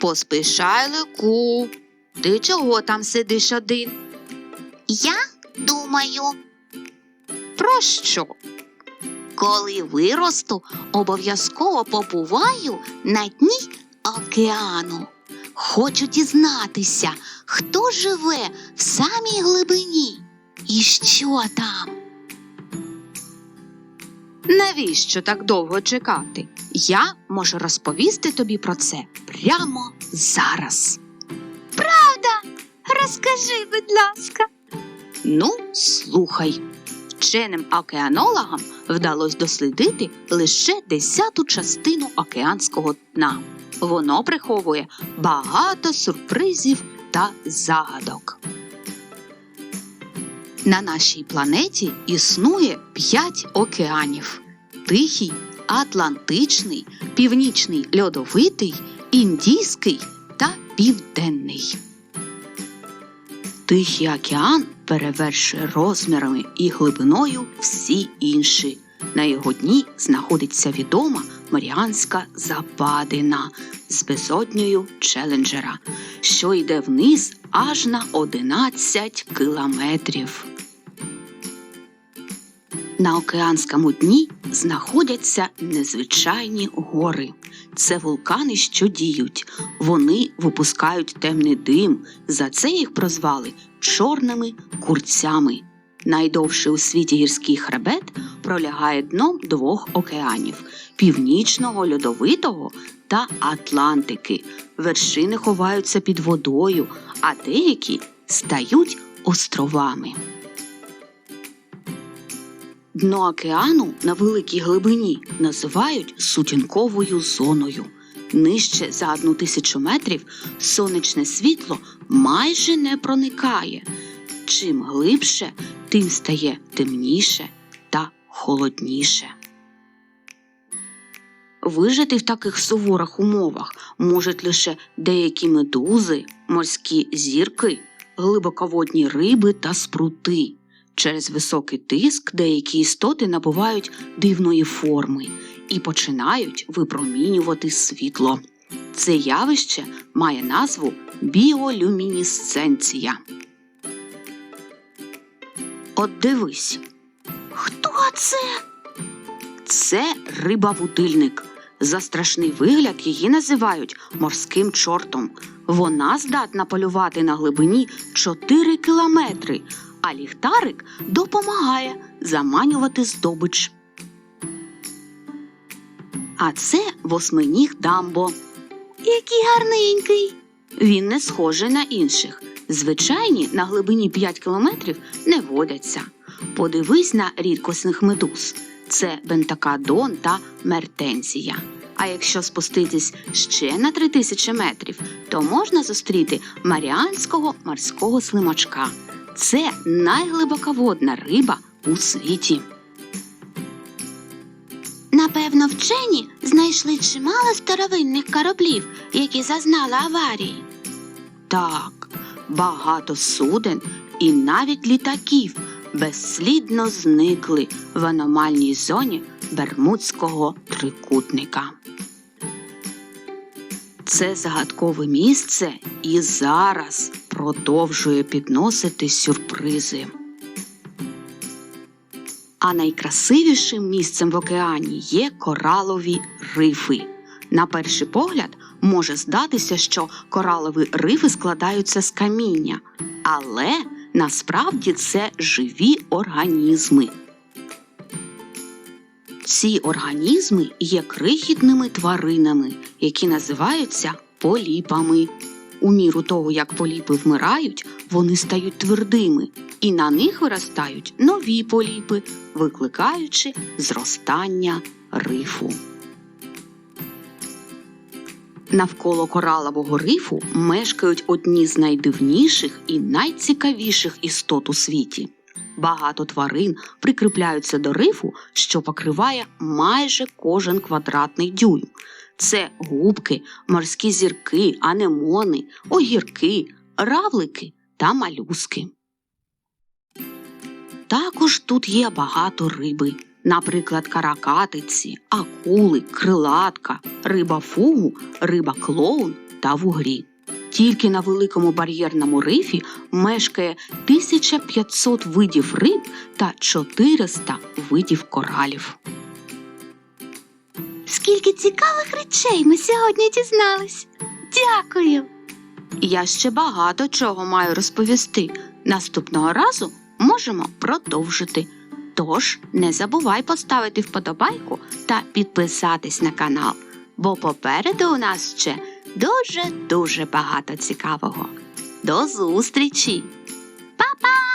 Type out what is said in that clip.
Поспішай, Лику. Ти чого там сидиш один? Я думаю, Про що? коли виросту, обов'язково побуваю на дні океану. Хочу дізнатися, хто живе в самій глибині і що там. Навіщо так довго чекати? Я можу розповісти тобі про це прямо зараз. Правда, Розкажи, будь ласка. Ну, слухай. Вченим океанологам вдалося дослідити лише десяту частину океанського дна. Воно приховує багато сюрпризів та загадок. На нашій планеті існує п'ять океанів: Тихий, Атлантичний, Північний льодовитий, Індійський та Південний. Тихий океан перевершує розмірами і глибиною всі інші. На його дні знаходиться відома Маріанська Западина з безодньою Челенджера, що йде вниз аж на 11 кілометрів. На океанському дні знаходяться незвичайні гори. Це вулкани, що діють. Вони випускають темний дим. За це їх прозвали чорними курцями. Найдовший у світі гірський хребет пролягає дном двох океанів північного льодовитого та Атлантики. Вершини ховаються під водою, а деякі стають островами. Дно океану на великій глибині називають сутінковою зоною. Нижче за одну тисячу метрів сонячне світло майже не проникає. Чим глибше, тим стає темніше та холодніше. Вижити в таких суворих умовах можуть лише деякі медузи, морські зірки, глибоководні риби та спрути. Через високий тиск деякі істоти набувають дивної форми і починають випромінювати світло. Це явище має назву біолюмінесценція. От дивись, Хто це? це риба-вудильник. За страшний вигляд її називають морським чортом. Вона здатна полювати на глибині 4 кілометри, а ліхтарик допомагає заманювати здобич. А це восьминіг дамбо. Який гарненький. Він не схожий на інших. Звичайні на глибині 5 кілометрів не водяться. Подивись на рідкісних медуз. Це бентакадон та мертензія. А якщо спуститись ще на 3000 метрів, то можна зустріти маріанського морського слимачка. Це найглибоководна риба у світі. Напевно, вчені знайшли чимало старовинних кораблів, які зазнали аварії. Так, багато суден і навіть літаків безслідно зникли в аномальній зоні Бермудського трикутника. Це загадкове місце і зараз продовжує підносити сюрпризи. А найкрасивішим місцем в океані є коралові рифи. На перший погляд може здатися, що коралові рифи складаються з каміння, але насправді це живі організми. Ці організми є крихітними тваринами, які називаються поліпами. У міру того, як поліпи вмирають, вони стають твердими, і на них виростають нові поліпи, викликаючи зростання рифу. Навколо коралового рифу мешкають одні з найдивніших і найцікавіших істот у світі. Багато тварин прикріпляються до рифу, що покриває майже кожен квадратний дюйм. Це губки, морські зірки, анемони, огірки, равлики та малюски. Також тут є багато риби, наприклад, каракатиці, акули, крилатка, риба фугу, риба клоун та вугрі. Тільки на великому бар'єрному рифі мешкає 1500 видів риб та 400 видів коралів. Скільки цікавих речей ми сьогодні дізнались. Дякую. Я ще багато чого маю розповісти. Наступного разу можемо продовжити. Тож не забувай поставити вподобайку та підписатись на канал, бо попереду у нас ще дуже-дуже багато цікавого. До зустрічі! Па-па!